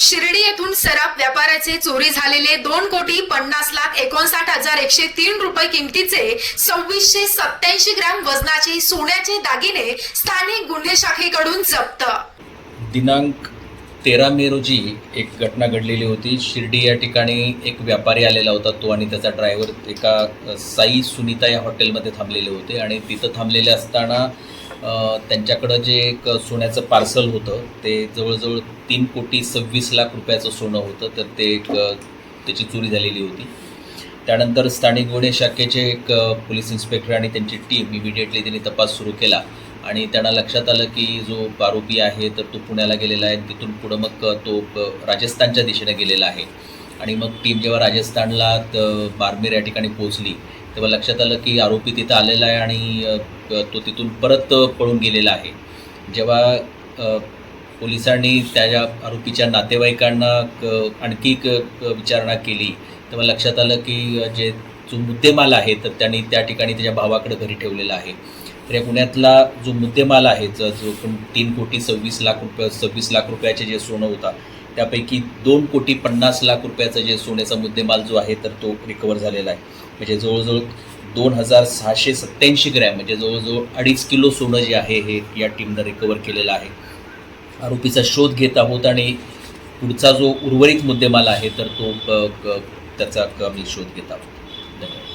शिर्डी येथून सराफ व्यापाऱ्याचे चोरी झालेले दोन कोटी पन्नास लाख एकोणसाठ हजार एकशे तीन रुपये किमतीचे सव्वीसशे सत्याऐंशी ग्रॅम वजनाचे सोन्याचे दागिने स्थानिक गुन्हे शाखेकडून जप्त. दिनांक तेरा मे रोजी एक घटना घडलेली होती. शिर्डी या ठिकाणी एक व्यापारी आलेला होता तो आणि त्याचा ड्रायव्हर एका साई सुनीता या हॉटेलमध्ये थांबलेले होते आणि तिथं थांबलेले असताना त्यांच्याकडं जे एक सोन्याचं पार्सल होतं ते जवळजवळ तीन कोटी सव्वीस लाख रुपयाचं सोनं होतं तर ते एक त्याची चोरी झालेली होती. त्यानंतर स्थानिक गुन्हे शाखेचे एक पोलीस इन्स्पेक्टर आणि त्यांची टीम इमिडिएटली त्यांनी तपास सुरू केला आणि त्यांना लक्षात आलं की जो आरोपी आहे तर तो पुण्याला गेलेला आहे. तिथून पुढं मग तो राजस्थानच्या दिशेने गेलेला आहे. आणि मग टीम जेव्हा राजस्थानला बारमेर या ठिकाणी पोहोचली तेव्हा लक्षात आलं की आरोपी तिथं आलेला आहे आणि तो तिथून परत पळून गेलेला आहे. जेव्हा पोलिसांनी त्या आरोपीच्या नातेवाईकांना क- आणखी एक विचारणा केली तेव्हा लक्षात आलं की जे जो मुद्देमाल आहे तर त्यांनी त्या ठिकाणी त्याच्या भावाकडे घरी ठेवलेला आहे. तर या पुण्यातला जो मुद्देमाल आहे जो तीन कोटी सव्वीस लाख रुपये सव्वीस लाख रुपयाचे जे सोनं होता त्यापैकी दोन कोटी पन्नास लाख रुपयाचा जे सोन्याचा मुद्देमाल जो आहे तर तो रिकवर झालेला आहे. म्हणजे जवळजवळ दोन हजार सहाशे सत्याऐंशी ग्रॅम म्हणजे जवळजवळ अडीच किलो सोनं जे आहे हे या टीमनं रिकवर केलेलं आहे. आरोपीचा शोध घेत आहोत आणि पुढचा जो उर्वरित मुद्देमाल आहे तर तो त्याचा आम्ही शोध घेत आहोत. धन्यवाद.